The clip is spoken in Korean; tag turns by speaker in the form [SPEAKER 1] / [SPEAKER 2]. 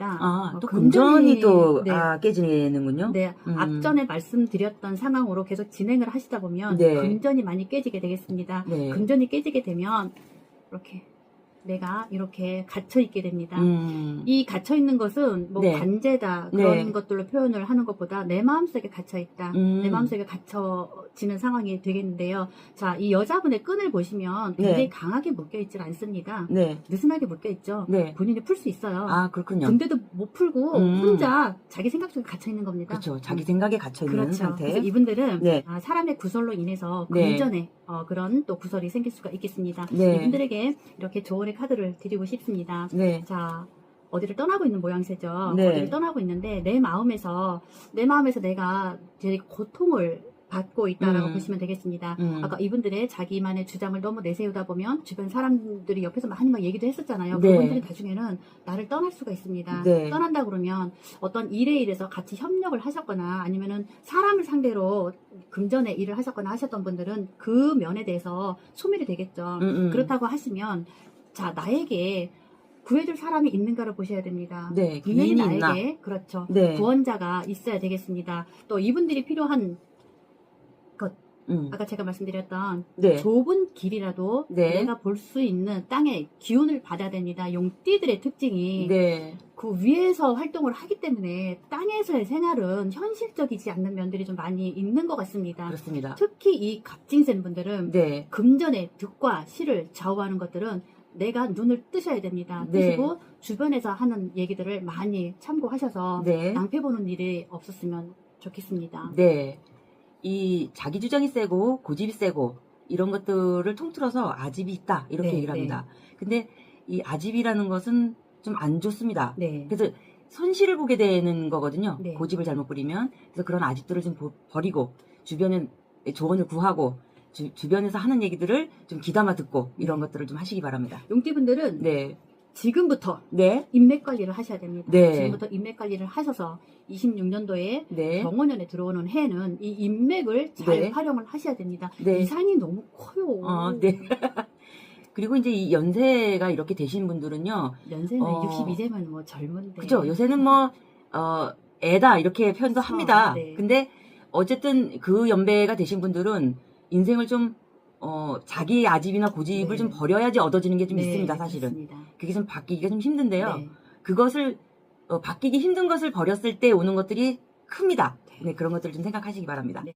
[SPEAKER 1] 아,
[SPEAKER 2] 어,
[SPEAKER 1] 또
[SPEAKER 2] 금전이,
[SPEAKER 1] 또
[SPEAKER 2] 네.
[SPEAKER 1] 아, 깨지는군요.
[SPEAKER 2] 네,
[SPEAKER 1] 음.
[SPEAKER 2] 앞전에 말씀드렸던 상황으로 계속 진행을 하시다 보면
[SPEAKER 1] 네.
[SPEAKER 2] 금전이 많이 깨지게 되겠습니다.
[SPEAKER 1] 네.
[SPEAKER 2] 금전이 깨지게 되면 이렇게 내가 이렇게 갇혀 있게 됩니다.
[SPEAKER 1] 음.
[SPEAKER 2] 이 갇혀 있는 것은 뭐
[SPEAKER 1] 네.
[SPEAKER 2] 관제다 그런
[SPEAKER 1] 네.
[SPEAKER 2] 것들로 표현을 하는 것보다 내 마음속에 갇혀 있다.
[SPEAKER 1] 음.
[SPEAKER 2] 내 마음속에 갇혀지는 상황이 되겠는데요. 자, 이 여자분의 끈을 보시면 굉장히
[SPEAKER 1] 네.
[SPEAKER 2] 강하게 묶여 있질 않습니다.
[SPEAKER 1] 네.
[SPEAKER 2] 느슨하게 묶여 있죠.
[SPEAKER 1] 네.
[SPEAKER 2] 본인이 풀 수 있어요.
[SPEAKER 1] 아, 그렇군요.
[SPEAKER 2] 근데도 못 풀고
[SPEAKER 1] 음.
[SPEAKER 2] 혼자 자기 생각 속에 갇혀 있는 겁니다.
[SPEAKER 1] 그렇죠. 자기 생각에 갇혀 있는
[SPEAKER 2] 그렇죠.
[SPEAKER 1] 상태.
[SPEAKER 2] 그래서 이분들은
[SPEAKER 1] 네.
[SPEAKER 2] 아, 사람의 구설로 인해서
[SPEAKER 1] 네.
[SPEAKER 2] 금전에 어, 그런 또 구설이 생길 수가 있겠습니다.
[SPEAKER 1] 네.
[SPEAKER 2] 이분들에게 이렇게 조언 의 카드를 드리고 싶습니다.
[SPEAKER 1] 네.
[SPEAKER 2] 자, 어디를 떠나고 있는 모양새죠.
[SPEAKER 1] 네.
[SPEAKER 2] 어디를 떠나고 있는데 내 마음에서 내 마음에서 내가 되게 고통을 받고 있다라고
[SPEAKER 1] 음.
[SPEAKER 2] 보시면 되겠습니다.
[SPEAKER 1] 음.
[SPEAKER 2] 아까 이분들의 자기만의 주장을 너무 내세우다 보면 주변 사람들이 옆에서 많이 막 얘기도 했었잖아요.
[SPEAKER 1] 네.
[SPEAKER 2] 그분들이 나중에는 나를 떠날 수가 있습니다.
[SPEAKER 1] 네.
[SPEAKER 2] 떠난다 그러면 어떤 일에 의해서 같이 협력을 하셨거나 아니면은 사람을 상대로 금전의 일을 하셨거나 하셨던 분들은 그 면에 대해서 소멸이 되겠죠.
[SPEAKER 1] 음, 음.
[SPEAKER 2] 그렇다고 하시면 자 나에게 구해줄 사람이 있는가를 보셔야 됩니다.
[SPEAKER 1] 네.
[SPEAKER 2] 분명히 나에게
[SPEAKER 1] 있나?
[SPEAKER 2] 그렇죠.
[SPEAKER 1] 네.
[SPEAKER 2] 구원자가 있어야 되겠습니다. 또 이분들이 필요한
[SPEAKER 1] 음.
[SPEAKER 2] 아까 제가 말씀드렸던
[SPEAKER 1] 네.
[SPEAKER 2] 좁은 길이라도
[SPEAKER 1] 네.
[SPEAKER 2] 내가 볼 수 있는 땅의 기운을 받아야 됩니다. 용띠들의 특징이
[SPEAKER 1] 네.
[SPEAKER 2] 그 위에서 활동을 하기 때문에 땅에서의 생활은 현실적이지 않는 면들이 좀 많이 있는 것 같습니다.
[SPEAKER 1] 그렇습니다.
[SPEAKER 2] 특히 이 갑진생 분들은
[SPEAKER 1] 네.
[SPEAKER 2] 금전의 득과 실을 좌우하는 것들은 내가 눈을 뜨셔야 됩니다.
[SPEAKER 1] 네.
[SPEAKER 2] 뜨시고 주변에서 하는 얘기들을 많이 참고하셔서
[SPEAKER 1] 네.
[SPEAKER 2] 낭패 보는 일이 없었으면 좋겠습니다.
[SPEAKER 1] 네. 이 자기 주장이 세고 고집이 세고 이런 것들을 통틀어서 아집이 있다 이렇게
[SPEAKER 2] 네,
[SPEAKER 1] 얘기를 합니다. 근데 이 아집이라는 것은 좀 안 좋습니다.
[SPEAKER 2] 네.
[SPEAKER 1] 그래서 손실을 보게 되는 거거든요.
[SPEAKER 2] 네.
[SPEAKER 1] 고집을 잘못 부리면 그래서 그런 아집들을 좀 보- 버리고 주변에 조언을 구하고 주, 주변에서 하는 얘기들을 좀 귀담아 듣고 이런 것들을 좀 하시기 바랍니다.
[SPEAKER 2] 용띠분들은
[SPEAKER 1] 네,
[SPEAKER 2] 지금부터
[SPEAKER 1] 네,
[SPEAKER 2] 인맥 관리를 하셔야 됩니다.
[SPEAKER 1] 네.
[SPEAKER 2] 지금부터 인맥 관리를 하셔서 26년도에
[SPEAKER 1] 네,
[SPEAKER 2] 경호년에 들어오는 해는 이 인맥을 잘
[SPEAKER 1] 네.
[SPEAKER 2] 활용을 하셔야 됩니다.
[SPEAKER 1] 네.
[SPEAKER 2] 이산이 너무 커요.
[SPEAKER 1] 어, 네. 그리고 이제 이 연세가 이렇게 되신 분들은요,
[SPEAKER 2] 연세는
[SPEAKER 1] 어.
[SPEAKER 2] 62세면 뭐 젊은데.
[SPEAKER 1] 그죠? 요새는 뭐, 어, 애다, 이렇게 표현도 합니다.
[SPEAKER 2] 네.
[SPEAKER 1] 근데, 어쨌든 그 연배가 되신 분들은 인생을 좀, 어, 자기 아집이나 고집을
[SPEAKER 2] 네.
[SPEAKER 1] 좀 버려야지 얻어지는 게 좀
[SPEAKER 2] 네,
[SPEAKER 1] 있습니다, 사실은.
[SPEAKER 2] 그렇습니다.
[SPEAKER 1] 그게 좀 바뀌기가 좀 힘든데요.
[SPEAKER 2] 네.
[SPEAKER 1] 그것을, 어, 바뀌기 힘든 것을 버렸을 때 오는 것들이 큽니다. 네, 그런 것들을 좀 생각하시기 바랍니다.
[SPEAKER 2] 네.